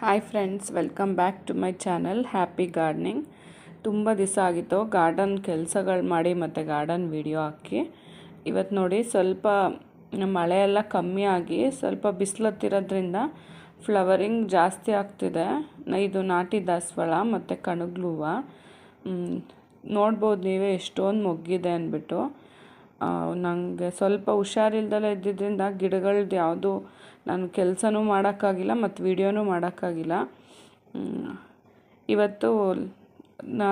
Hi friends welcome back to my channel happy gardening ತುಂಬ ದಿವಸ ಆಗಿತ್ತು ಗಾರ್ಡನ್ ಕೆಲಸಗಳು ಮಾಡಿ ಮತ್ತು ಗಾರ್ಡನ್ ವಿಡಿಯೋ ಹಾಕಿ. ಇವತ್ತು ನೋಡಿ ಸ್ವಲ್ಪ ಮಳೆ ಎಲ್ಲ ಕಮ್ಮಿ ಆಗಿ ಸ್ವಲ್ಪ ಬಿಸಿಲತ್ತಿರೋದ್ರಿಂದ ಫ್ಲವರಿಂಗ್ ಜಾಸ್ತಿ ಆಗ್ತಿದೆ. ಇದು ನಾಟಿ ದಾಸವಾಳ ಮತ್ತು ಕಣಗ್ಲೂವ. ನೋಡ್ಬೋದು ನೀವೇ ಎಷ್ಟೊಂದು ಮೊಗ್ಗಿದೆ ಅಂದ್ಬಿಟ್ಟು. ನನಗೆ ಸ್ವಲ್ಪ ಹುಷಾರಿಲ್ದಲೇ ಇದ್ದಿದ್ದರಿಂದ ಗಿಡಗಳ್ದು ಯಾವುದು ನಾನು ಕೆಲಸನೂ ಮಾಡೋಕ್ಕಾಗಿಲ್ಲ ಮತ್ತು ವೀಡಿಯೋನೂ ಮಾಡೋಕ್ಕಾಗಿಲ್ಲ. ಇವತ್ತು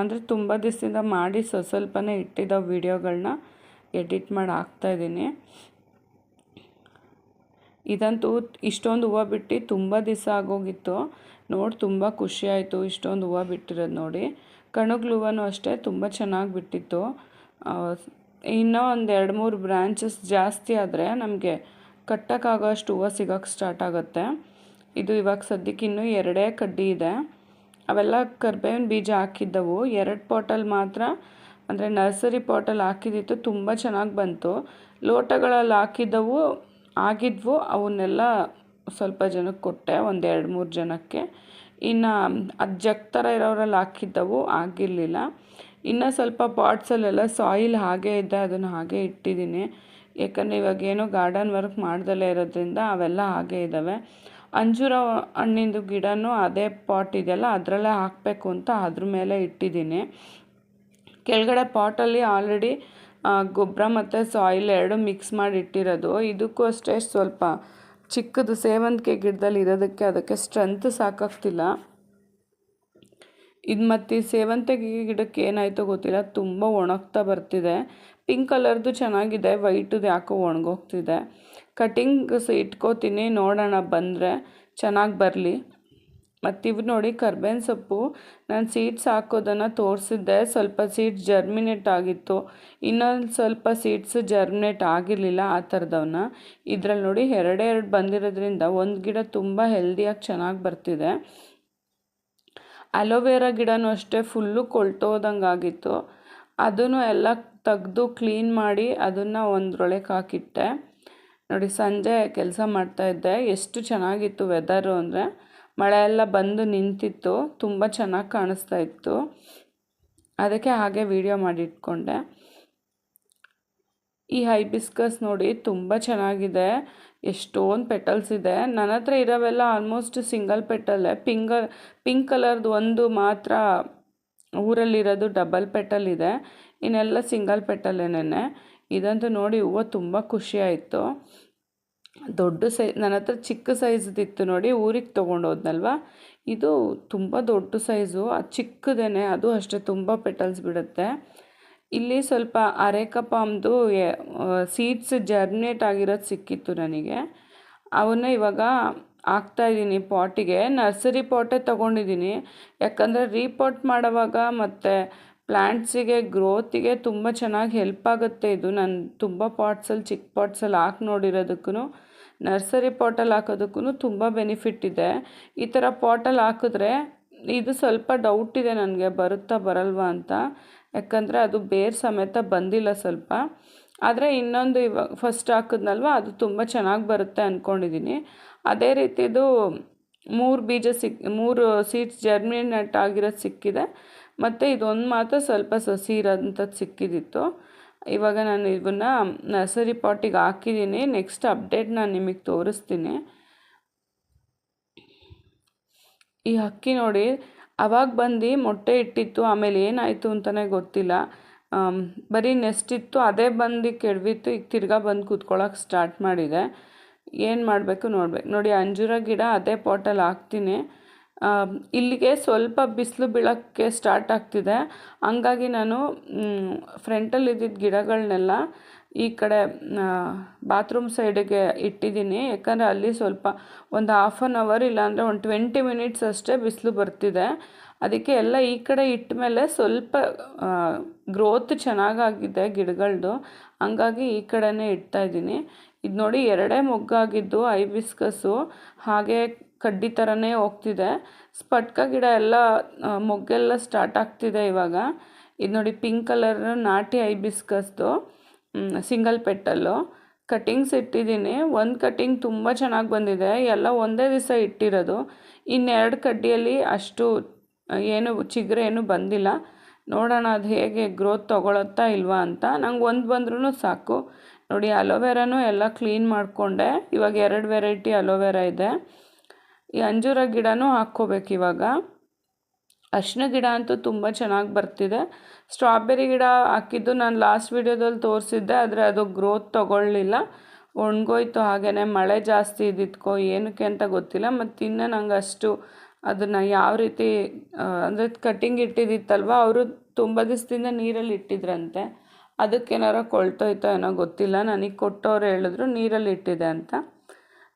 ಅಂದರೆ ತುಂಬ ದಿವಸದಿಂದ ಮಾಡಿ ಸ್ವ ಸ್ವಲ್ಪನೇ ಇಟ್ಟಿದ್ದ ವೀಡಿಯೋಗಳನ್ನ ಎಡಿಟ್ ಮಾಡಿ ಹಾಕ್ತಾಯಿದ್ದೀನಿ ಇದಂತೂ ಇಷ್ಟೊಂದು ಹೂವು ಬಿಟ್ಟು ತುಂಬ ದಿವಸ ಆಗೋಗಿತ್ತು. ನೋಡಿ ತುಂಬ ಖುಷಿಯಾಯಿತು ಇಷ್ಟೊಂದು ಹೂವು ಬಿಟ್ಟಿರೋದು ನೋಡಿ. ಕಣಗ್ಲು ಹೂವನೂ ಅಷ್ಟೇ ತುಂಬ ಚೆನ್ನಾಗಿ ಬಿಟ್ಟಿತ್ತು. ಇನ್ನೂ ಒಂದು ಎರಡು ಮೂರು ಬ್ರ್ಯಾಂಚಸ್ ಜಾಸ್ತಿ ಆದರೆ ನಮಗೆ ಕಟ್ಟೋಕ್ಕಾಗೋ ಅಷ್ಟು ಹೂವು ಸಿಗೋಕ್ಕೆ ಸ್ಟಾರ್ಟ್ ಆಗುತ್ತೆ. ಇದು ಇವಾಗ ಸದ್ಯಕ್ಕೆ ಇನ್ನೂ ಎರಡೇ ಕಡ್ಡಿ ಇದೆ. ಅವೆಲ್ಲ ಕರ್ಬೇವಿನ ಬೀಜ ಹಾಕಿದ್ದವು. ಎರಡು ಪಾಟಲ್ಲಿ ಮಾತ್ರ, ಅಂದರೆ ನರ್ಸರಿ ಪಾಟಲ್ಲಿ ಹಾಕಿದ್ದಿತ್ತು ತುಂಬ ಚೆನ್ನಾಗಿ ಬಂತು. ಲೋಟಗಳಲ್ಲಿ ಹಾಕಿದ್ದವು, ಆಗಿದ್ವು, ಅವನ್ನೆಲ್ಲ ಸ್ವಲ್ಪ ಜನಕ್ಕೆ ಕೊಟ್ಟೆ, ಒಂದು ಎರಡು ಮೂರು ಜನಕ್ಕೆ. ಇನ್ನು ಅದು ಜಗ್ ಥರ ಇರೋರಲ್ಲಿ ಹಾಕಿದ್ದವು, ಆಗಿರಲಿಲ್ಲ. ಇನ್ನು ಸ್ವಲ್ಪ ಪಾಟ್ಸಲ್ಲೆಲ್ಲ ಸಾಯಿಲ್ ಹಾಗೆ ಇದೆ, ಅದನ್ನು ಹಾಗೆ ಇಟ್ಟಿದ್ದೀನಿ. ಯಾಕಂದರೆ ಇವಾಗ ಏನು ಗಾರ್ಡನ್ ವರ್ಕ್ ಮಾಡ್ದಲೇ ಇರೋದ್ರಿಂದ ಅವೆಲ್ಲ ಹಾಗೆ ಇದ್ದಾವೆ ಅಂಜೂರ ಹಣ್ಣಿಂದು ಗಿಡನೂ ಅದೇ ಪಾಟ್ ಇದೆಯಲ್ಲ, ಅದರಲ್ಲೇ ಹಾಕಬೇಕು ಅಂತ ಅದ್ರ ಮೇಲೆ ಇಟ್ಟಿದ್ದೀನಿ. ಕೆಳಗಡೆ ಪಾಟಲ್ಲಿ ಆಲ್ರೆಡಿ ಗೊಬ್ಬರ ಮತ್ತು ಸಾಯಿಲ್ ಎರಡು ಮಿಕ್ಸ್ ಮಾಡಿ ಇಟ್ಟಿರೋದು. ಇದಕ್ಕೂ ಅಷ್ಟೇ ಸ್ವಲ್ಪ ಚಿಕ್ಕದು ಸೇವಂತಿಗೆ ಗಿಡದಲ್ಲಿ ಇರೋದಕ್ಕೆ ಅದಕ್ಕೆ ಸ್ಟ್ರೆಂತ್ ಸಾಕಾಗ್ತಿಲ್ಲ. ಇದು ಮತ್ತು ಸೇವಂತಿಗೆ ಗಿಡಕ್ಕೆ ಏನಾಯಿತೋ ಗೊತ್ತಿಲ್ಲ, ತುಂಬ ಒಣಗ್ತಾ ಬರ್ತಿದೆ. ಪಿಂಕ್ ಕಲರ್ದು ಚೆನ್ನಾಗಿದೆ, ವೈಟದು ಯಾಕೋ ಒಣಗೋಗ್ತಿದೆ. ಕಟಿಂಗ್ಸ್ ಇಟ್ಕೋತೀನಿ, ನೋಡೋಣ ಬಂದರೆ ಚೆನ್ನಾಗಿ ಬರಲಿ. ಮತ್ತು ಇವು ನೋಡಿ ಕರ್ಬೇವಿನ ಸೊಪ್ಪು, ನಾನು ಸೀಡ್ಸ್ ಹಾಕೋದನ್ನು ತೋರಿಸಿದ್ದೆ, ಸ್ವಲ್ಪ ಸೀಡ್ಸ್ ಜರ್ಮಿನೇಟ್ ಆಗಿತ್ತು. ಇನ್ನೊಂದು ಸ್ವಲ್ಪ ಸೀಡ್ಸ್ ಜರ್ಮಿನೇಟ್ ಆಗಿರಲಿಲ್ಲ ಆ ಥರದವನ್ನ ಇದರಲ್ಲಿ ನೋಡಿ ಎರಡೇ ಎರಡು ಬಂದಿರೋದ್ರಿಂದ ಒಂದು ಗಿಡ ತುಂಬ ಹೆಲ್ದಿಯಾಗಿ ಚೆನ್ನಾಗಿ ಬರ್ತಿದೆ. ಅಲೋವೆರಾ ಗಿಡನೂ ಅಷ್ಟೇ ಫುಲ್ಲು ಕೊಳ್ತೋದಂಗೆ ಆಗಿತ್ತು ಅದನ್ನು ಎಲ್ಲ ತೆಗೆದು ಕ್ಲೀನ್ ಮಾಡಿ ಅದನ್ನು ಒಂದ್ರೊಳಗೆ ಹಾಕಿಟ್ಟೆ. ನೋಡಿ, ಸಂಜೆ ಕೆಲಸ ಮಾಡ್ತಾಯಿದ್ದೆ ಎಷ್ಟು ಚೆನ್ನಾಗಿತ್ತು ವೆದರು ಅಂದರೆ ಮಳೆ ಎಲ್ಲ ಬಂದು ನಿಂತಿತ್ತು. ತುಂಬ ಚೆನ್ನಾಗಿ ಕಾಣಿಸ್ತಾ ಇತ್ತು. ಅದಕ್ಕೆ ಹಾಗೆ ವಿಡಿಯೋ ಮಾಡಿಟ್ಕೊಂಡೆ ಈ ಹೈಬಿಸ್ಕಸ್ ನೋಡಿ ತುಂಬ ಚೆನ್ನಾಗಿದೆ. ಎಷ್ಟೊಂದು ಪೆಟಲ್ಸ್ ಇದೆ. ನನ್ನ ಹತ್ರ ಇರೋವೆಲ್ಲ ಆಲ್ಮೋಸ್ಟ್ ಸಿಂಗಲ್ ಪೆಟಲ್ಲೇ. ಪಿಂಗ, ಪಿಂಕ್ ಕಲರ್ದು ಒಂದು ಮಾತ್ರ ಊರಲ್ಲಿರೋದು ಡಬಲ್ ಪೆಟಲ್ ಇದೆ. ಇನ್ನೆಲ್ಲ ಸಿಂಗಲ್ ಪೆಟಲ್ಲೇನೆ ಇದಂತೂ ನೋಡಿ ಹೂವು ತುಂಬ ಖುಷಿ ಆಯಿತು. ದೊಡ್ಡ ಸೈ ನನ್ನ ಹತ್ರ ಚಿಕ್ಕ ಸೈಜ್ದಿತ್ತು ನೋಡಿ, ಊರಿಗೆ ತೊಗೊಂಡೋದ್ನಲ್ವ? ಇದು ತುಂಬ ದೊಡ್ಡ ಸೈಜು, ಅದು ಚಿಕ್ಕದೇನೆ, ಅದು ಅಷ್ಟೇ ತುಂಬ ಪೆಟಲ್ಸ್ ಬಿಡುತ್ತೆ. ಇಲ್ಲಿ ಸ್ವಲ್ಪ ಅರೇಕಪಾಮ್ದು ಸೀಡ್ಸ್ ಜರ್ಮಿನೇಟ್ ಆಗಿರೋದು ಸಿಕ್ಕಿತ್ತು ನನಗೆ. ಅವನ್ನ ಇವಾಗ ಹಾಕ್ತಾಯಿದ್ದೀನಿ ಪಾಟಿಗೆ. ನರ್ಸರಿ ಪಾಟೇ ತೊಗೊಂಡಿದ್ದೀನಿ. ಯಾಕಂದರೆ ರೀಪಾಟ್ ಮಾಡೋವಾಗ ಮತ್ತು ಪ್ಲ್ಯಾಂಟ್ಸಿಗೆ ಗ್ರೋತಿಗೆ ತುಂಬ ಚೆನ್ನಾಗಿ ಹೆಲ್ಪ್ ಆಗುತ್ತೆ ಇದು. ನಾನು ತುಂಬ ಪಾಟ್ಸಲ್ಲಿ ಚಿಕ್ಕ ಪಾಟ್ಸಲ್ಲಿ ಹಾಕಿ ನೋಡಿರೋದಕ್ಕೂ ನರ್ಸರಿ ಪಾಟಲ್ಲಿ ಹಾಕೋದಕ್ಕೂ ತುಂಬ ಬೆನಿಫಿಟ್ ಇದೆ. ಈ ಥರ ಪಾಟಲ್ಲಿ ಹಾಕಿದ್ರೆ ಇದು ಸ್ವಲ್ಪ ಡೌಟ್ ಇದೆ ನನಗೆ, ಬರುತ್ತಾ ಬರಲ್ವಾ ಅಂತ. ಯಾಕಂದರೆ ಅದು ಬೇರ್ ಸಮೇತ ಬಂದಿಲ್ಲ ಸ್ವಲ್ಪ. ಆದರೆ ಇನ್ನೊಂದು ಇವಾಗ ಫಸ್ಟ್ ಹಾಕಿದ್ನಲ್ವ, ಅದು ತುಂಬ ಚೆನ್ನಾಗಿ ಬರುತ್ತೆ ಅಂದ್ಕೊಂಡಿದ್ದೀನಿ ಅದೇ ರೀತಿದು ಮೂರು ಬೀಜ ಸಿಕ್, ಮೂರು ಸೀಡ್ಸ್ ಜರ್ಮಿನೇಟ್ ಆಗಿರೋದು ಸಿಕ್ಕಿದೆ. ಮತ್ತು ಇದೊಂದು ಮಾತ್ರ ಸ್ವಲ್ಪ ಸಸಿ ಇರೋಂಥದ್ದು ಸಿಕ್ಕಿದಿತ್ತು. ಇವಾಗ ನಾನು ಇದನ್ನು ನರ್ಸರಿ ಪಾಟಿಗೆ ಹಾಕಿದ್ದೀನಿ ನೆಕ್ಸ್ಟ್ ಅಪ್ಡೇಟ್ ನಾನು ನಿಮಗೆ ತೋರಿಸ್ತೀನಿ. ಈ ಹಕ್ಕಿ ನೋಡಿ ಅವಾಗ ಬಂದು ಮೊಟ್ಟೆ ಇಟ್ಟಿತ್ತು, ಆಮೇಲೆ ಏನಾಯಿತು ಅಂತಲೇ ಗೊತ್ತಿಲ್ಲ. ಬರೀ ನೆಸ್ಟ್ ಇತ್ತು, ಅದೇ ಬಂದು ಕೆಡವಿತ್ತು, ಈಗ ತಿರ್ಗಾ ಬಂದು ಕೂತ್ಕೊಳ್ಳೋಕೆ ಸ್ಟಾರ್ಟ್ ಮಾಡಿದೆ. ಏನು ಮಾಡಬೇಕು ನೋಡ್ಬೇಕು. ನೋಡಿ, ಅಂಜೂರ ಗಿಡ ಅದೇ ಪಾಟಲ್ಲಿ ಹಾಕ್ತೀನಿ. ಇಲ್ಲಿಗೆ ಸ್ವಲ್ಪ ಬಿಸಿಲು ಬೀಳೋಕ್ಕೆ ಸ್ಟಾರ್ಟ್ ಆಗ್ತಿದೆ. ಹಂಗಾಗಿ ನಾನು ಫ್ರಂಟಲ್ಲಿ ಇದ್ದಿದ್ದ ಗಿಡಗಳನ್ನೆಲ್ಲ ಈ ಕಡೆ ಬಾತ್ರೂಮ್ ಸೈಡಿಗೆ ಇಟ್ಟಿದ್ದೀನಿ. ಯಾಕಂದರೆ ಅಲ್ಲಿ ಸ್ವಲ್ಪ ಒಂದು ಹಾಫ್ ಆನ್ ಅವರ್ ಇಲ್ಲಾಂದರೆ ಒಂದು ಟ್ವೆಂಟಿ ಮಿನಿಟ್ಸ್ ಅಷ್ಟೇ ಬಿಸಿಲು ಬರ್ತಿದೆ. ಅದಕ್ಕೆ ಎಲ್ಲ ಈ ಕಡೆ ಇಟ್ಟ ಮೇಲೆ ಸ್ವಲ್ಪ ಗ್ರೋತ್ ಚೆನ್ನಾಗಾಗಿದೆ ಗಿಡಗಳದ್ದು ಹಂಗಾಗಿ ಈ ಕಡೆನೇ ಇಡ್ತಾ ಇದ್ದೀನಿ. ಇದು ನೋಡಿ ಎರಡೇ ಮೊಗ್ಗಾಗಿದ್ದು ಐಬಿಸ್ಕಸ್ಸು ಹಾಗೆ ಕಡ್ಡಿ ಥರನೇ ಹೋಗ್ತಿದೆ. ಸ್ಪಟ್ಕ ಗಿಡ ಎಲ್ಲ ಮೊಗ್ಗೆಲ್ಲ ಸ್ಟಾರ್ಟ್ ಆಗ್ತಿದೆ ಇವಾಗ. ಇದು ನೋಡಿ ಪಿಂಕ್ ಕಲರ್ ನಾಟಿ ಐಬಿಸ್ಕಸ್ದು ಸಿಂಗಲ್ ಪೆಟ್ಟಲ್ಲು. ಕಟ್ಟಿಂಗ್ಸ್ ಇಟ್ಟಿದ್ದೀನಿ. ಒಂದು ಕಟ್ಟಿಂಗ್ ತುಂಬ ಚೆನ್ನಾಗಿ ಬಂದಿದೆ. ಎಲ್ಲ ಒಂದೇ ದಿವಸ ಇಟ್ಟಿರೋದು. ಇನ್ನೆರಡು ಕಡ್ಡಿಯಲ್ಲಿ ಅಷ್ಟು ಏನು ಚಿಗುರು ಏನು ಬಂದಿಲ್ಲ. ನೋಡೋಣ ಅದು ಹೇಗೆ ಗ್ರೋತ್ ತೊಗೊಳತ್ತಾ ಇಲ್ವಾ ಅಂತ. ನಂಗೆ ಒಂದು ಬಂದ್ರೂ ಸಾಕು. ನೋಡಿ ಅಲೋವೆರಾನು ಎಲ್ಲ ಕ್ಲೀನ್ ಮಾಡಿಕೊಂಡೆ. ಇವಾಗ ಎರಡು ವೆರೈಟಿ ಅಲೋವೆರಾ ಇದೆ. ಈ ಅಂಜೂರ ಗಿಡನೂ ಹಾಕ್ಕೋಬೇಕು ಇವಾಗ. ಅರಿಶಿನ ಗಿಡ ಅಂತೂ ತುಂಬ ಚೆನ್ನಾಗಿ ಬರ್ತಿದೆ. ಸ್ಟ್ರಾಬೆರಿ ಗಿಡ ಹಾಕಿದ್ದು ನಾನು ಲಾಸ್ಟ್ ವೀಡಿಯೋದಲ್ಲಿ ತೋರಿಸಿದ್ದೆ, ಆದರೆ ಅದು ಗ್ರೋತ್ ತೊಗೊಳ್ಳಿಲ್ಲ. ಒಣಗೋಯ್ತು ಹಾಗೆಯೇ ಮಳೆ ಜಾಸ್ತಿ ಇದ್ದಿದ್ಕೋ, ಏನಕ್ಕೆ ಅಂತ ಗೊತ್ತಿಲ್ಲ ಮತ್ತು ಇನ್ನು ನಂಗೆ ಅಷ್ಟು ಅದನ್ನು ಯಾವ ರೀತಿ ಅಂದರೆ ಕಟ್ಟಿಂಗ್ ಇಟ್ಟಿದ್ದಿತ್ತಲ್ವ, ಅವರು ತುಂಬ ದಿವಸದಿಂದ ನೀರಲ್ಲಿ ಇಟ್ಟಿದ್ರಂತೆ. ಅದಕ್ಕೇನಾರ ಕೊಳ್ತೋಯ್ತೋ ಏನೋ ಗೊತ್ತಿಲ್ಲ, ನನಗೆ ಕೊಟ್ಟವ್ರು ಹೇಳಿದ್ರು ನೀರಲ್ಲಿ ಇಟ್ಟಿದೆ ಅಂತ.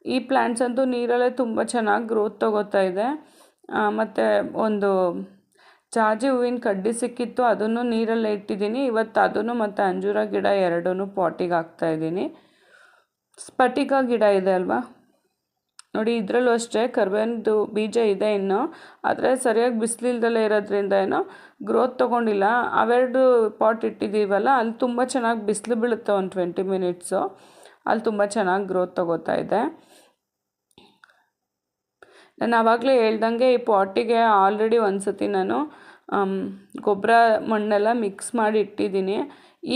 ಈ ಪ್ಲ್ಯಾಂಟ್ಸ್ ಅಂತೂ ನೀರಲ್ಲೇ ತುಂಬ ಚೆನ್ನಾಗಿ ಗ್ರೋತ್ ತೊಗೋತಾ ಇದೆ. ಮತ್ತು ಒಂದು ಜಾಜಿ ಹೂವಿನ ಕಡ್ಡಿ ಸಿಕ್ಕಿತ್ತು, ಅದನ್ನು ನೀರಲ್ಲೇ ಇಟ್ಟಿದ್ದೀನಿ. ಇವತ್ತು ಅದನ್ನು ಮತ್ತು ಅಂಜೂರ ಗಿಡ ಎರಡೂ ಪಾಟಿಗೆ ಹಾಕ್ತಾಯಿದ್ದೀನಿ ಸ್ಫಟಿಕ ಗಿಡ ಇದೆ ಅಲ್ವಾ? ನೋಡಿ, ಇದರಲ್ಲೂ ಅಷ್ಟೇ, ಕರ್ಬೇವಿನದು ಬೀಜ ಇದೆ ಇನ್ನು. ಆದರೆ ಸರಿಯಾಗಿ ಬಿಸಿಲಿಲ್ದಲೇ ಇರೋದ್ರಿಂದ ಏನೋ ಗ್ರೋತ್ ತೊಗೊಂಡಿಲ್ಲ. ಅವೆರಡು ಪಾಟ್ ಇಟ್ಟಿದ್ದೀವಲ್ಲ, ಅಲ್ಲಿ ತುಂಬ ಚೆನ್ನಾಗಿ ಬಿಸಿಲು ಬೀಳುತ್ತೆ ಒಂದು ಟ್ವೆಂಟಿ ಮಿನಿಟ್ಸು ಅಲ್ಲಿ ತುಂಬ ಚೆನ್ನಾಗಿ ಗ್ರೋತ್ ತೊಗೋತಾ ಇದೆ. ನಾನು ಆವಾಗಲೇ ಹೇಳ್ದಂಗೆ ಈ ಪಾಟಿಗೆ ಆಲ್ರೆಡಿ ಒಂದು ಸತಿ ನಾನು ಗೊಬ್ಬರ ಮಣ್ಣೆಲ್ಲ ಮಿಕ್ಸ್ ಮಾಡಿ ಇಟ್ಟಿದ್ದೀನಿ.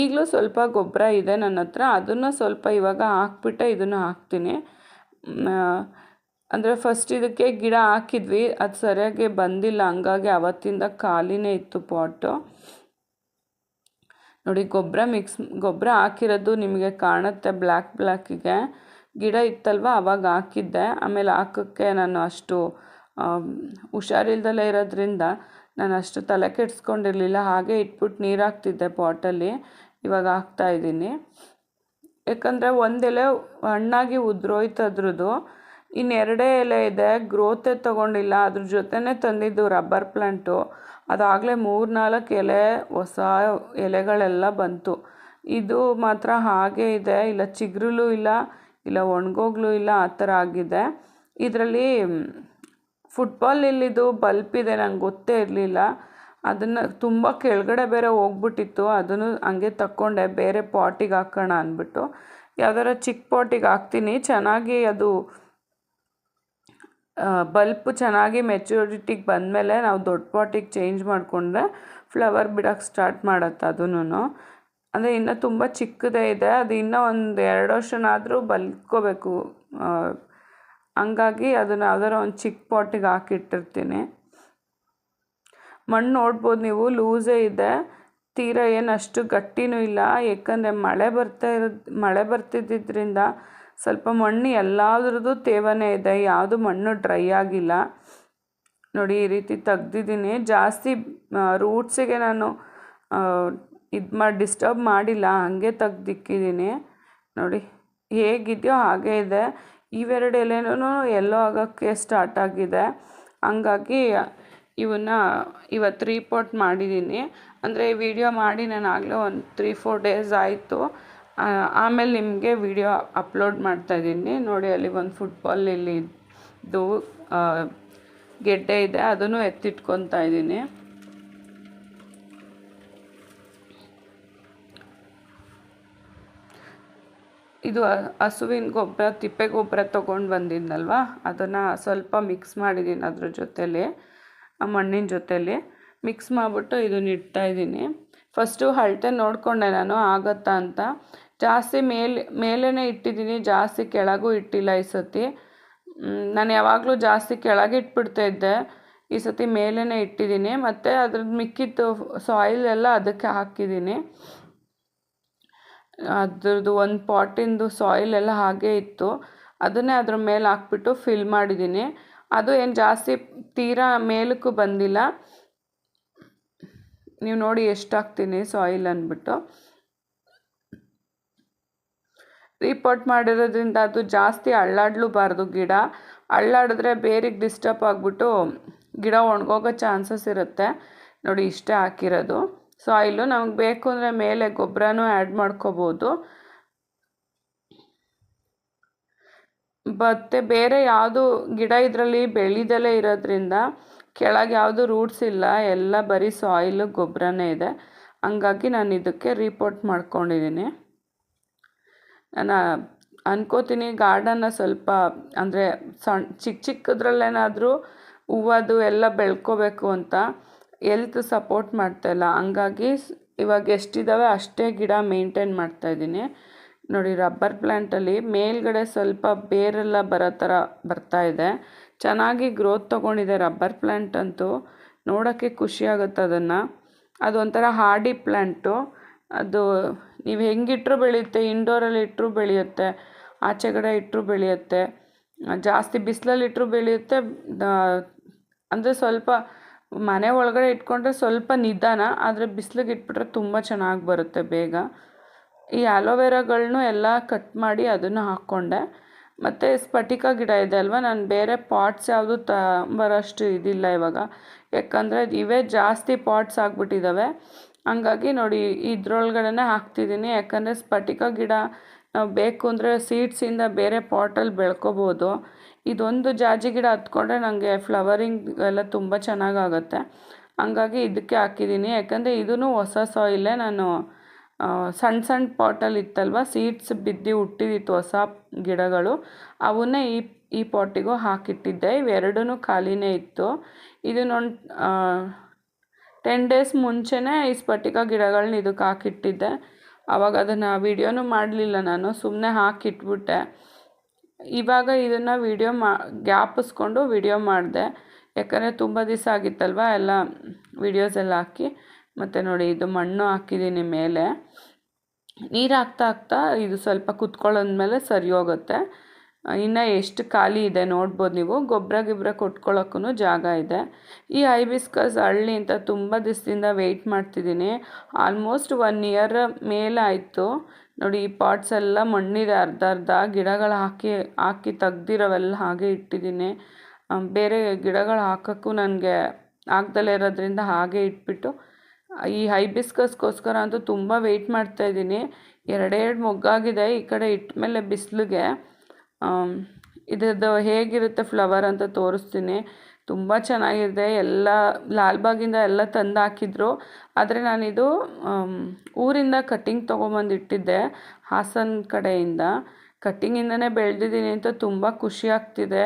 ಈಗಲೂ ಸ್ವಲ್ಪ ಗೊಬ್ಬರ ಇದೆ ನನ್ನ ಹತ್ರ. ಅದನ್ನು ಸ್ವಲ್ಪ ಇವಾಗ ಹಾಕ್ಬಿಟ್ಟೆ ಇದನ್ನು ಹಾಕ್ತೀನಿ. ಅಂದರೆ ಫಸ್ಟ್ ಇದಕ್ಕೆ ಗಿಡ ಹಾಕಿದ್ವಿ. ಅದು ಸರಿಯಾಗಿ ಬಂದಿಲ್ಲ. ಹಂಗಾಗಿ ಅವತ್ತಿಂದ ಖಾಲಿನೇ ಇತ್ತು ಪಾಟು. ನೋಡಿ, ಗೊಬ್ಬರ ಮಿಕ್ಸ್ ಗೊಬ್ಬರ ಹಾಕಿರೋದು ನಿಮಗೆ ಕಾಣುತ್ತೆ. ಬ್ಲ್ಯಾಕ್ ಬ್ಲ್ಯಾಕಿಗೆ ಗಿಡ ಇತ್ತಲ್ವ? ಅವಾಗ ಹಾಕಿದ್ದೆ. ಆಮೇಲೆ ಹಾಕೋಕ್ಕೆ ನಾನು ಅಷ್ಟು ಹುಷಾರಿಲ್ದಲೇ ಇರೋದ್ರಿಂದ ನಾನು ಅಷ್ಟು ತಲೆ ಕೆಡಿಸ್ಕೊಂಡಿರಲಿಲ್ಲ. ಹಾಗೆ ಇಟ್ಬಿಟ್ಟು ನೀರು ಹಾಕ್ತಿದ್ದೆ ಪಾಟಲ್ಲಿ. ಇವಾಗ ಹಾಕ್ತಾಯಿದ್ದೀನಿ ಯಾಕಂದರೆ ಒಂದೆಲೆ ಹಣ್ಣಾಗಿ ಉದ್ರೋಯ್ತು ಅದ್ರದ್ದು. ಇನ್ನೆರಡೇ ಎಲೆ ಇದೆ. ಗ್ರೋತೆ ತೊಗೊಂಡಿಲ್ಲ. ಅದ್ರ ಜೊತೆನೇ ತಂದಿದ್ದು ರಬ್ಬರ್ ಪ್ಲ್ಯಾಂಟು ಅದಾಗಲೇ ಮೂರು ನಾಲ್ಕು ಎಲೆ, ಹೊಸ ಎಲೆಗಳೆಲ್ಲ ಬಂತು. ಇದು ಮಾತ್ರ ಹಾಗೇ ಇದೆ. ಇಲ್ಲ ಚಿಗುರುಲೂ ಇಲ್ಲ. ಇಲ್ಲ ಒಣಗೋಗ್ಲೂ ಇಲ್ಲ ಆ ಥರ ಆಗಿದೆ. ಇದರಲ್ಲಿ ಫುಟ್ಬಾಲ್ ಇಲ್ಲಿದು ಬಲ್ಪ್ ಇದೆ, ನಂಗೆ ಗೊತ್ತೇ ಇರಲಿಲ್ಲ. ಅದನ್ನು ತುಂಬ ಕೆಳಗಡೆ ಬೇರೆ ಹೋಗ್ಬಿಟ್ಟಿತ್ತು, ಅದನ್ನು ಹಂಗೆ ತಕ್ಕೊಂಡೆ, ಬೇರೆ ಪಾಟಿಗೆ ಹಾಕೋಣ ಅಂದ್ಬಿಟ್ಟು. ಯಾವ್ದಾರ ಚಿಕ್ಕ ಪಾಟಿಗೆ ಹಾಕ್ತೀನಿ, ಚೆನ್ನಾಗಿ ಅದು ಬಲ್ಪ್ ಚೆನ್ನಾಗಿ ಮೆಚುರಿಟಿಗೆ ಬಂದಮೇಲೆ ನಾವು ದೊಡ್ಡ ಪಾಟಿಗೆ ಚೇಂಜ್ ಮಾಡಿಕೊಂಡ್ರೆ ಫ್ಲವರ್ ಬಿಡೋಕ್ಕೆ ಸ್ಟಾರ್ಟ್ ಮಾಡುತ್ತೆ ಅದೂ ಅಂದರೆ ಇನ್ನೂ ತುಂಬ ಚಿಕ್ಕದೇ ಇದೆ. ಅದು ಇನ್ನೂ ಒಂದು ಎರಡು ವರ್ಷನಾದರೂ ಬಲ್ಕೋಬೇಕು. ಹಂಗಾಗಿ ಅದನ್ನು ಯಾವ್ದಾರ ಒಂದು ಚಿಕ್ಕ ಪಾಟಿಗೆ ಹಾಕಿಟ್ಟಿರ್ತೀನಿ. ಮಣ್ಣು ನೋಡ್ಬೋದು ನೀವು, ಲೂಸೇ ಇದೆ. ತೀರ ಏನು ಅಷ್ಟು ಗಟ್ಟಿನೂ ಇಲ್ಲ. ಏಕೆಂದರೆ ಮಳೆ ಬರ್ತಾ ಇರೋದು, ಮಳೆ ಬರ್ತಿದ್ದರಿಂದ ಸ್ವಲ್ಪ ಮಣ್ಣು ಎಲ್ಲದ್ರದ್ದು ತೇವನೇ ಇದೆ. ಯಾವುದು ಮಣ್ಣು ಡ್ರೈ ಆಗಿಲ್ಲ. ನೋಡಿ ಈ ರೀತಿ ತೆಗ್ದಿದ್ದೀನಿ. ಜಾಸ್ತಿ ರೂಟ್ಸಿಗೆ ನಾನು ಇದು ಮಾಡಿ ಡಿಸ್ಟರ್ಬ್ ಮಾಡಿಲ್ಲ, ಹಾಗೆ ತೆಗ್ದಿಕ್ಕಿದ್ದೀನಿ ನೋಡಿ, ಹೇಗಿದೆಯೋ ಹಾಗೇ ಇದೆ. ಇವೆರಡು ಎಲೆನೂ ಎಲ್ಲೋ ಆಗೋಕ್ಕೆ ಸ್ಟಾರ್ಟ್ ಆಗಿದೆ. ಹಂಗಾಗಿ ಇವನ್ನ ಇವತ್ತು ರೀಪೋರ್ಟ್ ಮಾಡಿದ್ದೀನಿ ಅಂದರೆ ವಿಡಿಯೋ ಮಾಡಿ ನಾನು ಆಗಲೇ ಒಂದು ತ್ರೀ ಫೋರ್ ಡೇಸ್ ಆಯಿತು. ಆಮೇಲೆ ನಿಮಗೆ ವಿಡಿಯೋ ಅಪ್ಲೋಡ್ ಮಾಡ್ತಾಯಿದ್ದೀನಿ ನೋಡಿ, ಅಲ್ಲಿ ಒಂದು ಫುಟ್ಬಾಲ್ ಇಲ್ಲಿ ಇದು ಗೆಡ್ಡೆ ಇದೆ, ಅದನ್ನು ಎತ್ತಿಟ್ಕೊತಾ ಇದ್ದೀನಿ. ಇದು ಹಸುವಿನ ಗೊಬ್ಬರ, ತಿಪ್ಪೆ ಗೊಬ್ಬರ ತೊಗೊಂಡು ಬಂದಿದ್ನಲ್ವ? ಅದನ್ನು ಸ್ವಲ್ಪ ಮಿಕ್ಸ್ ಮಾಡಿದ್ದೀನಿ ಅದ್ರ ಜೊತೇಲಿ, ಆ ಮಣ್ಣಿನ ಜೊತೇಲಿ. ಮಿಕ್ಸ್ ಮಾಡಿಬಿಟ್ಟು ಇದನ್ನ ಇಡ್ತಾಯಿದ್ದೀನಿ ಫಸ್ಟು ಅಳತೆ ನೋಡಿಕೊಂಡೆ ನಾನು, ಆಗತ್ತಾ ಅಂತ. ಜಾಸ್ತಿ ಮೇಲೆ ಮೇಲೇ ಇಟ್ಟಿದ್ದೀನಿ ಜಾಸ್ತಿ ಕೆಳಗೂ ಇಟ್ಟಿಲ್ಲ ಈ ಸತಿ. ನಾನು ಯಾವಾಗಲೂ ಜಾಸ್ತಿ ಕೆಳಗೆ ಇಟ್ಬಿಡ್ತಾ ಇದ್ದೆ. ಈ ಸತಿ ಮೇಲೇ ಇಟ್ಟಿದ್ದೀನಿ ಮತ್ತು ಅದ್ರದ್ದು ಮಿಕ್ಕಿತ್ತು ಸಾಯಿಲ್ ಎಲ್ಲ ಅದಕ್ಕೆ ಹಾಕಿದ್ದೀನಿ ಅದ್ರದ್ದು ಒಂದು ಪಾಟಿಂದು ಸಾಯಿಲ್ ಎಲ್ಲ ಹಾಗೇ ಇತ್ತು. ಅದನ್ನೇ ಅದ್ರ ಮೇಲೆ ಹಾಕ್ಬಿಟ್ಟು ಫಿಲ್ ಮಾಡಿದ್ದೀನಿ. ಅದು ಏನು ಜಾಸ್ತಿ ತೀರಾ ಮೇಲಕ್ಕೂ ಬಂದಿಲ್ಲ. ನೀವು ನೋಡಿ ಎಷ್ಟು ಹಾಕ್ತೀನಿ ಸಾಯಿಲ್ ಅಂದ್ಬಿಟ್ಟು ರೀಪಾಟ್ ಮಾಡಿರೋದ್ರಿಂದ ಅದು ಜಾಸ್ತಿ ಅಳ್ಳಾಡ್ಲೂಬಾರ್ದು ಗಿಡ. ಅಳ್ಳಾಡಿದ್ರೆ ಬೇರಿಗೆ ಡಿಸ್ಟರ್ಬ್ ಆಗಿಬಿಟ್ಟು ಗಿಡ ಒಣಗೋಗೋ ಚಾನ್ಸಸ್ ಇರುತ್ತೆ. ನೋಡಿ ಇಷ್ಟೇ ಹಾಕಿರೋದು. ಸಾಯಿಲು ನಮಗೆ ಬೇಕು ಅಂದರೆ ಮೇಲೆ ಗೊಬ್ಬರನೂ ಆ್ಯಡ್ ಮಾಡ್ಕೋಬೋದು. ಮತ್ತು ಬೇರೆ ಯಾವುದು ಗಿಡ ಇದರಲ್ಲಿ ಬೆಳೀದಲ್ಲೇ ಇರೋದ್ರಿಂದ ಕೆಳಗೆ ಯಾವುದು ರೂಟ್ಸ್ ಇಲ್ಲ, ಎಲ್ಲ ಬರೀ ಸಾಯಿಲು ಗೊಬ್ಬರನೇ ಇದೆ. ಹಂಗಾಗಿ ನಾನು ಇದಕ್ಕೆ ರಿಪೋರ್ಟ್ ಮಾಡ್ಕೊಂಡಿದ್ದೀನಿ ನಾನು ಅನ್ಕೋತೀನಿ ಗಾರ್ಡನ್ನ ಸ್ವಲ್ಪ ಅಂದರೆ ಸಣ್ಣ ಚಿಕ್ಕ ಚಿಕ್ಕದ್ರಲ್ಲೇನಾದರೂ ಹೂವದು ಎಲ್ಲ ಬೆಳ್ಕೋಬೇಕು ಅಂತ. ಎಲ್ತ್ ಸಪೋರ್ಟ್ ಮಾಡ್ತಾಯಿಲ್ಲ ಹಂಗಾಗಿ ಇವಾಗ ಎಷ್ಟಿದ್ದಾವೆ ಅಷ್ಟೇ ಗಿಡ ಮೇಂಟೈನ್ ಮಾಡ್ತಾಯಿದ್ದೀನಿ ನೋಡಿ ರಬ್ಬರ್ ಪ್ಲ್ಯಾಂಟಲ್ಲಿ ಮೇಲ್ಗಡೆ ಸ್ವಲ್ಪ ಬೇರೆಲ್ಲ ಬರೋ ಥರ ಬರ್ತಾಯಿದೆ ಚೆನ್ನಾಗಿ ಗ್ರೋತ್ ತೊಗೊಂಡಿದೆ ರಬ್ಬರ್ ಪ್ಲ್ಯಾಂಟ್ ಅಂತೂ. ನೋಡೋಕ್ಕೆ ಖುಷಿಯಾಗುತ್ತೆ ಅದನ್ನು. ಅದೊಂಥರ ಹಾರ್ಡಿ ಪ್ಲ್ಯಾಂಟು ಅದು ನೀವು ಹೆಂಗಿಟ್ರೂ ಬೆಳೆಯುತ್ತೆ ಇಂಡೋರಲ್ಲಿ ಇಟ್ಟರೂ ಬೆಳೆಯುತ್ತೆ ಆಚೆಗಡೆ ಇಟ್ಟರೂ ಬೆಳೆಯುತ್ತೆ, ಜಾಸ್ತಿ ಬಿಸಿಲಲ್ಲಿ ಇಟ್ಟರೂ ಬೆಳೆಯುತ್ತೆ ಅಂದರೆ ಸ್ವಲ್ಪ ಮನೆ ಒಳಗಡೆ ಇಟ್ಕೊಂಡ್ರೆ ಸ್ವಲ್ಪ ನಿಧಾನ, ಆದರೆ ಬಿಸಿಲಿಗೆ ಇಟ್ಬಿಟ್ರೆ ತುಂಬ ಚೆನ್ನಾಗಿ ಬರುತ್ತೆ ಬೇಗ. ಈ ಆಲೋವೆರಾಗಳನ್ನು ಎಲ್ಲ ಕಟ್ ಮಾಡಿ ಅದನ್ನು ಹಾಕ್ಕೊಂಡೆ ಮತ್ತು ಸ್ಫಟಿಕ ಗಿಡ ಇದೆ ಅಲ್ವಾ? ನಾನು ಬೇರೆ ಪಾಟ್ಸ್ ಯಾವುದು ತಗೊಂಬರೋಷ್ಟು ಇದಿಲ್ಲ ಇವಾಗ. ಯಾಕಂದರೆ ಇವೇ ಜಾಸ್ತಿ ಪಾಟ್ಸ್ ಆಗಿಬಿಟ್ಟಿದ್ದಾವೆ ಹಂಗಾಗಿ ನೋಡಿ, ಇದ್ರೊಳಗಡೆನೇ ಹಾಕ್ತಿದ್ದೀನಿ ಯಾಕಂದರೆ ಸ್ಫಟಿಕ ಗಿಡ ನಾವು ಬೇಕು ಅಂದರೆ ಸೀಡ್ಸಿಂದ ಬೇರೆ ಪಾಟಲ್ಲಿ ಬೆಳ್ಕೊಬೋದು. ಇದೊಂದು ಜಾಜಿ ಗಿಡ ಹತ್ಕೊಂಡ್ರೆ ನನಗೆ ಫ್ಲವರಿಂಗ್ ಎಲ್ಲ ತುಂಬ ಚೆನ್ನಾಗಾಗತ್ತೆ. ಹಂಗಾಗಿ ಇದಕ್ಕೆ ಹಾಕಿದ್ದೀನಿ. ಯಾಕಂದರೆ ಇದೂ ಹೊಸ ಸಾಯಿಲೇ ನಾನು ಸಣ್ಣ ಸಣ್ಣ ಪಾಟಲ್ಲಿ ಇತ್ತಲ್ವ? ಸೀಡ್ಸ್ ಬಿದ್ದು ಹುಟ್ಟಿದಿತ್ತು ಹೊಸ ಗಿಡಗಳು. ಅವನ್ನೇ ಈ ಈ ಪಾಟಿಗೂ ಹಾಕಿಟ್ಟಿದ್ದೆ. ಇವೆರಡೂ ಖಾಲಿನೇ ಇತ್ತು. ಇದನ್ನೊಂದು ಟೆನ್ ಡೇಸ್ ಮುಂಚೆನೇ ಈ ಸ್ಫಟಿಕ ಗಿಡಗಳನ್ನ ಇದಕ್ಕೆ ಹಾಕಿಟ್ಟಿದ್ದೆ. ಆವಾಗ ಅದನ್ನು ವೀಡಿಯೋನೂ ಮಾಡಲಿಲ್ಲ ನಾನು. ಸುಮ್ಮನೆ ಹಾಕಿಟ್ಬಿಟ್ಟೆ. ಇವಾಗ ಇದನ್ನು ವಿಡಿಯೋ ಮಾ, ಗ್ಯಾಪಿಸ್ಕೊಂಡು ವಿಡಿಯೋ ಮಾಡಿದೆ. ಯಾಕಂದರೆ ತುಂಬ ದಿವಸ ಆಗಿತ್ತಲ್ವ, ಎಲ್ಲ ವಿಡಿಯೋಸ್ ಎಲ್ಲ ಹಾಕಿ. ಮತ್ತು ನೋಡಿ, ಇದು ಮಣ್ಣು ಹಾಕಿದ್ದೀನಿ ಮೇಲೆ. ನೀರು ಹಾಕ್ತಾ ಹಾಕ್ತಾ ಇದು ಸ್ವಲ್ಪ ಕುತ್ಕೊಳ್ಳೋದ್ಮೇಲೆ ಸರಿ ಹೋಗುತ್ತೆ. ಇನ್ನು ಎಷ್ಟು ಖಾಲಿ ಇದೆ ನೋಡ್ಬೋದು ನೀವು. ಗೊಬ್ಬರ ಗಿಬ್ಬರ ಕೊಟ್ಕೊಳ್ಳೋಕ್ಕೂ ಜಾಗ ಇದೆ. ಈ ಹೈಬಿಸ್ಕಸ್ ಹಳ್ಳಿ ಅಂತ ತುಂಬ ದಿವಸದಿಂದ ವೆಯ್ಟ್ ಮಾಡ್ತಿದ್ದೀನಿ. ಆಲ್ಮೋಸ್ಟ್ ಒನ್ ಇಯರ್ ಮೇಲೆ ಆಯಿತು. ನೋಡಿ ಈ ಪಾಟ್ಸ್ ಎಲ್ಲ ಮಣ್ಣಿದೆ, ಅರ್ಧ ಅರ್ಧ ಗಿಡಗಳು ಹಾಕಿ ಹಾಕಿ ತೆಗ್ದಿರೋವೆಲ್ಲ ಹಾಗೆ ಇಟ್ಟಿದ್ದೀನಿ. ಬೇರೆ ಗಿಡಗಳು ಹಾಕೋಕ್ಕೂ ನನಗೆ ಆಗ್ದಲೇ ಇರೋದ್ರಿಂದ ಹಾಗೆ ಇಟ್ಬಿಟ್ಟು, ಈ ಹೈಬಿಸ್ಕಸ್ಗೋಸ್ಕರ ಅಂತೂ ತುಂಬ ವೆಯ್ಟ್ ಮಾಡ್ತಾಯಿದ್ದೀನಿ ಎರಡೆರಡು ಮೊಗ್ಗಾಗಿದೆ ಈ ಕಡೆ ಇಟ್ಟ ಮೇಲೆ ಬಿಸಿಲಿಗೆ. ಇದ್ರದ್ದು ಹೇಗಿರುತ್ತೆ ಫ್ಲವರ್ ಅಂತ ತೋರಿಸ್ತೀನಿ. ತುಂಬ ಚೆನ್ನಾಗಿದೆ. ಎಲ್ಲ ಲಾಲ್ಬಾಗಿಂದ ಎಲ್ಲ ತಂದು ಹಾಕಿದ್ರು. ಆದರೆ ನಾನಿದು ಊರಿಂದ ಕಟ್ಟಿಂಗ್ ತೊಗೊಂಬಂದು ಇಟ್ಟಿದ್ದೆ ಹಾಸನ ಕಡೆಯಿಂದ. ಕಟ್ಟಿಂಗಿಂದನೇ ಬೆಳೆದಿದ್ದೀನಿ ಅಂತ ತುಂಬ ಖುಷಿ ಆಗ್ತಿದೆ.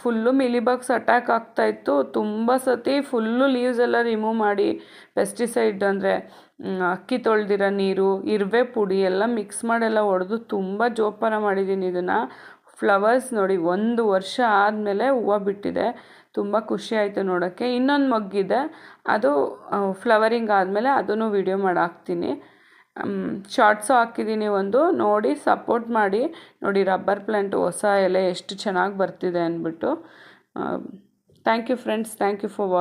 ಫುಲ್ಲು ಮಿಲಿಬಗ್ಸ್ ಅಟ್ಯಾಕ್ ಆಗ್ತಾಯಿತ್ತು ತುಂಬ ಸತಿ ಫುಲ್ಲು ಲೀವ್ಸ್ ಎಲ್ಲ ರಿಮೂವ್ ಮಾಡಿ ಪೆಸ್ಟಿಸೈಡ್ ಅಂದರೆ ಅಕ್ಕಿ ತೊಳೆದಿರೋ ನೀರು, ಇರುವೆ ಪುಡಿ ಎಲ್ಲ ಮಿಕ್ಸ್ ಮಾಡೆಲ್ಲ ಹೊಡೆದು ತುಂಬ ಜೋಪಾನ ಮಾಡಿದ್ದೀನಿ ಇದನ್ನು. ಫ್ಲವರ್ಸ್ ನೋಡಿ, ಒಂದು ವರ್ಷ ಆದಮೇಲೆ ಹೂವು ಬಿಟ್ಟಿದೆ. ತುಂಬ ಖುಷಿ ಆಯಿತು ನೋಡೋಕ್ಕೆ. ಇನ್ನೊಂದು ಮಗ್ಗಿದೆ. ಅದು ಫ್ಲವರಿಂಗ್ ಆದಮೇಲೆ ಅದನ್ನು ವೀಡಿಯೋ ಮಾಡಿ ಹಾಕ್ತೀನಿ ಶಾರ್ಟ್ಸು ಹಾಕಿದ್ದೀನಿ ಒಂದು. ನೋಡಿ ಸಪೋರ್ಟ್ ಮಾಡಿ. ನೋಡಿ ರಬ್ಬರ್ ಪ್ಲ್ಯಾಂಟ್ ಹೊಸ ಎಲೆ ಎಷ್ಟು ಚೆನ್ನಾಗಿ ಬರ್ತಿದೆ ಅಂದ್ಬಿಟ್ಟು. Thank you friends thank you for watch